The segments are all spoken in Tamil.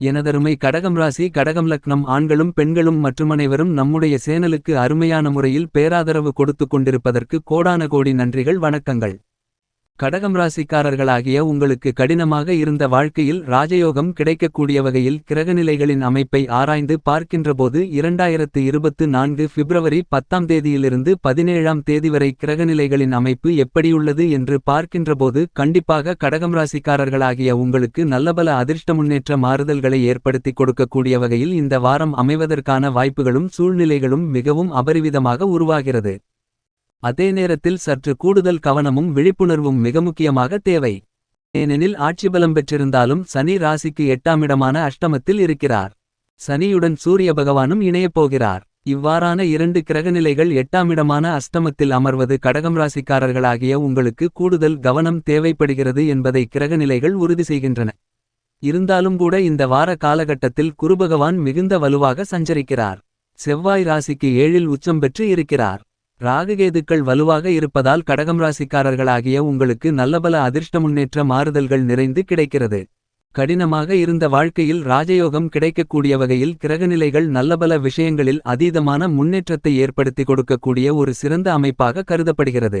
எனதருமை கடகம் ராசி கடகம் லக்னம் ஆண்களும் பெண்களும் மற்றும் அனைவரும் நம்முடைய சேனலுக்கு அருமையான முறையில் பேராதரவு கொடுத்து கொண்டிருப்பதற்கு கோடான கோடி நன்றிகள் வணக்கங்கள். கடகம் ராசிக்காரர்களாகிய உங்களுக்கு கடினமாக இருந்த வாழ்க்கையில் ராஜயோகம் கிடைக்கக்கூடிய வகையில் கிரகநிலைகளின் அமைப்பை ஆராய்ந்து பார்க்கின்றபோது இரண்டாயிரத்து இருபத்து நான்கு பிப்ரவரி பத்தாம் தேதியிலிருந்து பதினேழாம் தேதி வரை கிரகநிலைகளின் அமைப்பு எப்படியுள்ளது என்று பார்க்கின்றபோது கண்டிப்பாக கடகம் ராசிக்காரர்களாகிய உங்களுக்கு நல்லபல அதிர்ஷ்ட முன்னேற்ற மாறுதல்களை ஏற்படுத்தி கொடுக்கக்கூடிய வகையில் இந்த வாரம் அமைவதற்கான வாய்ப்புகளும் சூழ்நிலைகளும் மிகவும் அபரிவிதமாக உருவாகிறது. அதே நேரத்தில் சற்று கூடுதல் கவனமும் விழிப்புணர்வும் மிக முக்கியமாக தேவை. ஏனெனில் ஆட்சிபலம் பெற்றிருந்தாலும் சனி ராசிக்கு எட்டாமிடமான அஷ்டமத்தில் இருக்கிறார். சனியுடன் சூரிய பகவானும் இணையப் போகிறார். இவ்வாறான இரண்டு கிரகநிலைகள் எட்டாமிடமான அஷ்டமத்தில் அமர்வது கடகம் ராசிக்காரர்களாகிய உங்களுக்கு கூடுதல் கவனம் தேவைப்படுகிறது என்பதை கிரகநிலைகள் உறுதி செய்கின்றன. இருந்தாலும் கூட இந்த வார காலகட்டத்தில் குருபகவான் மிகுந்த வலுவாக சஞ்சரிக்கிறார். செவ்வாய் ராசிக்கு ஏழில் உச்சம் பெற்று இருக்கிறார். ராகுகேதுக்கள் வலுவாக இருப்பதால் கடகம் ராசிக்காரர்களாகிய உங்களுக்கு நல்லபல அதிர்ஷ்ட முன்னேற்ற மாறுதல்கள் நிறைந்து கிடைக்கிறது. கடினமாக இருந்த வாழ்க்கையில் ராஜயோகம் கிடைக்கக்கூடிய வகையில் கிரகநிலைகள் நல்லபல விஷயங்களில் அதீதமான முன்னேற்றத்தை ஏற்படுத்தி கொடுக்கக்கூடிய ஒரு சிறந்த அமைப்பாக கருதப்படுகிறது.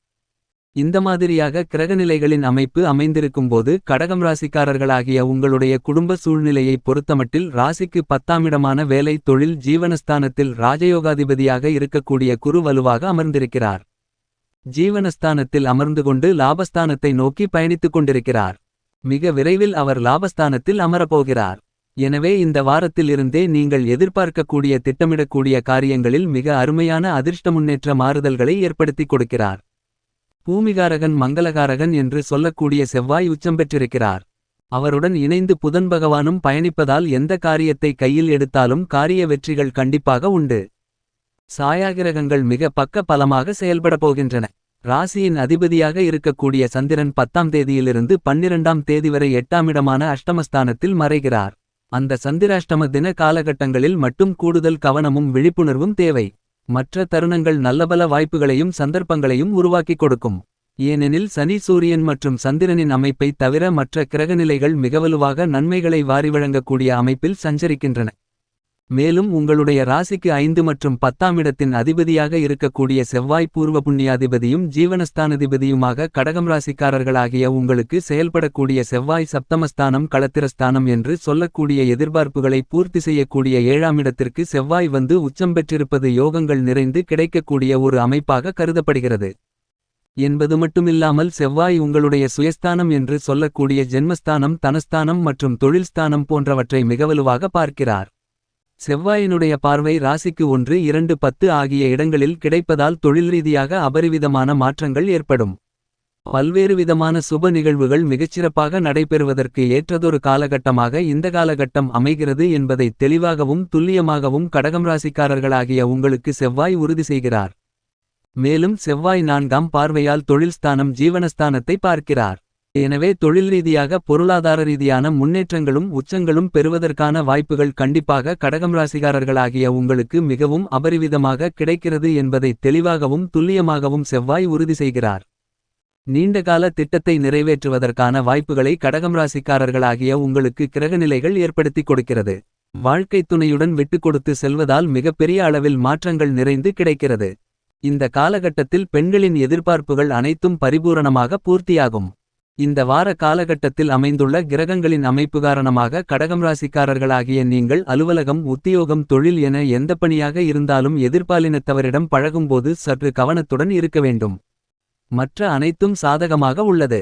இந்த மாதிரியாக கிரகநிலைகளின் அமைப்பு அமைந்திருக்கும்போது கடகம் ராசிக்காரர்களாகிய உங்களுடைய குடும்ப சூழ்நிலையை பொறுத்தமட்டில் ராசிக்கு பத்தாமிடமான வேலை தொழில் ஜீவனஸ்தானத்தில் ராஜயோகாதிபதியாக இருக்கக்கூடிய குரு வலுவாக அமர்ந்திருக்கிறார். ஜீவனஸ்தானத்தில் அமர்ந்து கொண்டு லாபஸ்தானத்தை நோக்கி பயணித்துக் கொண்டிருக்கிறார். மிக விரைவில் அவர் லாபஸ்தானத்தில் அமரப்போகிறார். எனவே இந்த வாரத்தில் இருந்தே நீங்கள் எதிர்பார்க்கக்கூடிய திட்டமிடக்கூடிய காரியங்களில் மிக அருமையான அதிர்ஷ்ட முன்னேற்ற மாறுதல்களை ஏற்படுத்திக் கொடுக்கிறார். பூமிகாரகன் மங்களகாரகன் என்று சொல்லக்கூடிய செவ்வாய் உச்சம் பெற்றிருக்கிறார். அவருடன் இணைந்து புதன் பகவானும் பயணிப்பதால் எந்த காரியத்தை கையில் எடுத்தாலும் காரிய வெற்றிகள் கண்டிப்பாக உண்டு. சாயாகிரகங்கள் மிக பக்க பலமாக செயல்பட போகின்றன. ராசியின் அதிபதியாக இருக்கக்கூடிய சந்திரன் பத்தாம் தேதியிலிருந்து பன்னிரண்டாம் தேதி வரை எட்டாமிடமான அஷ்டமஸ்தானத்தில் மறைகிறார். அந்த சந்திராஷ்டம தின காலகட்டங்களில் மட்டும் கூடுதல் கவனமும் விழிப்புணர்வும் தேவை. மற்ற தருணங்கள் நல்லபல வாய்ப்புகளையும் சந்தர்ப்பங்களையும் உருவாக்கிக் கொடுக்கும். ஏனெனில் சனி சூரியன் மற்றும் சந்திரனின் அமைப்பை தவிர மற்ற கிரகநிலைகள் மிகவலுவாக நன்மைகளை வாரி வழங்கக்கூடிய அமைப்பில் சஞ்சரிக்கின்றன. மேலும் உங்களுடைய ராசிக்கு ஐந்து மற்றும் பத்தாம் இடத்தின் அதிபதியாக இருக்கக்கூடிய செவ்வாய் பூர்வ புண்ணியாதிபதியும் ஜீவனஸ்தானதிபதியுமாக கடகம் ராசிக்காரர்களாகிய உங்களுக்கு செயல்படக்கூடிய செவ்வாய் சப்தமஸ்தானம் களத்திரஸ்தானம் என்று சொல்லக்கூடிய எதிர்பார்ப்புகளை பூர்த்தி செய்யக்கூடிய ஏழாம் இடத்திற்கு செவ்வாய் வந்து உச்சம் பெற்றிருப்பது யோகங்கள் நிறைந்து கிடைக்கக்கூடிய ஒரு அமைப்பாக கருதப்படுகிறது. என்பது மட்டுமில்லாமல் செவ்வாய் உங்களுடைய சுயஸ்தானம் என்று சொல்லக்கூடிய ஜென்மஸ்தானம் தனஸ்தானம் மற்றும் தொழில்ஸ்தானம் போன்றவற்றை மிகவலுவாக பார்க்கிறார். செவ்வாயினுடைய பார்வை ராசிக்கு ஒன்று இரண்டு பத்து ஆகிய இடங்களில் கிடைப்பதால் தொழில் ரீதியாக அபரிவிதமான மாற்றங்கள் ஏற்படும். பல்வேறு விதமான சுப நிகழ்வுகள் மிகச்சிறப்பாக நடைபெறுவதற்கு ஏற்றதொரு காலகட்டமாக இந்த காலகட்டம் அமைகிறது என்பதை தெளிவாகவும் துல்லியமாகவும் கடகம் ராசிக்காரர்களாகிய உங்களுக்கு செவ்வாய் உறுதி செய்கிறார். மேலும் செவ்வாய் நான்காம் பார்வையால் தொழில்ஸ்தானம் ஜீவனஸ்தானத்தை பார்க்கிறார். எனவே தொழில் ரீதியாக பொருளாதார ரீதியான முன்னேற்றங்களும் உச்சங்களும் பெறுவதற்கான வாய்ப்புகள் கண்டிப்பாக கடகம் ராசிகாரர்களாகிய உங்களுக்கு மிகவும் அபரிவிதமாக கிடைக்கிறது என்பதை தெளிவாகவும் துல்லியமாகவும் செவ்வாய் உறுதி செய்கிறார். நீண்டகால திட்டத்தை நிறைவேற்றுவதற்கான வாய்ப்புகளை கடகம் ராசிக்காரர்களாகிய உங்களுக்கு கிரகநிலைகள் ஏற்படுத்திக் கொடுக்கிறது. வாழ்க்கைத் துணையுடன் விட்டுக் கொடுத்து செல்வதால் மிகப்பெரிய அளவில் மாற்றங்கள் நிறைந்து கிடைக்கிறது. இந்த காலகட்டத்தில் பெண்களின் எதிர்பார்ப்புகள் அனைத்தும் பரிபூரணமாக பூர்த்தியாகும். இந்த வார காலகட்டத்தில் அமைந்துள்ள கிரகங்களின் அமைப்பு காரணமாக கடகம் ராசிக்காரர்களாகிய நீங்கள் அலுவலகம் உத்தியோகம் தொழில் என எந்த பணியாக இருந்தாலும் எதிர்பாலினத்தவரிடம் பழகும்போது சற்று கவனத்துடன் இருக்க வேண்டும். மற்ற அனைத்தும் சாதகமாக உள்ளது.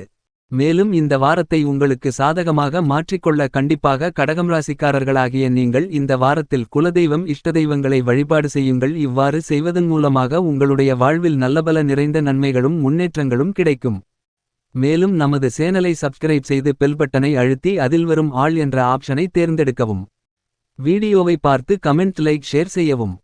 மேலும் இந்த வாரத்தை உங்களுக்கு சாதகமாக மாற்றிக்கொள்ள கண்டிப்பாக கடகம் ராசிக்காரர்களாகிய நீங்கள் இந்த வாரத்தில் குலதெய்வம் இஷ்டதெய்வங்களை வழிபாடு செய்யுங்கள். இவ்வாறு செய்வதன் மூலமாக உங்களுடைய வாழ்வில் நல்லபல நிறைந்த நன்மைகளும் முன்னேற்றங்களும் கிடைக்கும். மேலும் நமது சேனலை சப்ஸ்கிரைப் செய்து பெல் பட்டனை அழுத்தி அதில் வரும் ஆள் என்ற ஆப்ஷனை தேர்ந்தெடுக்கவும். வீடியோவை பார்த்து கமெண்ட் லைக் ஷேர் செய்யவும்.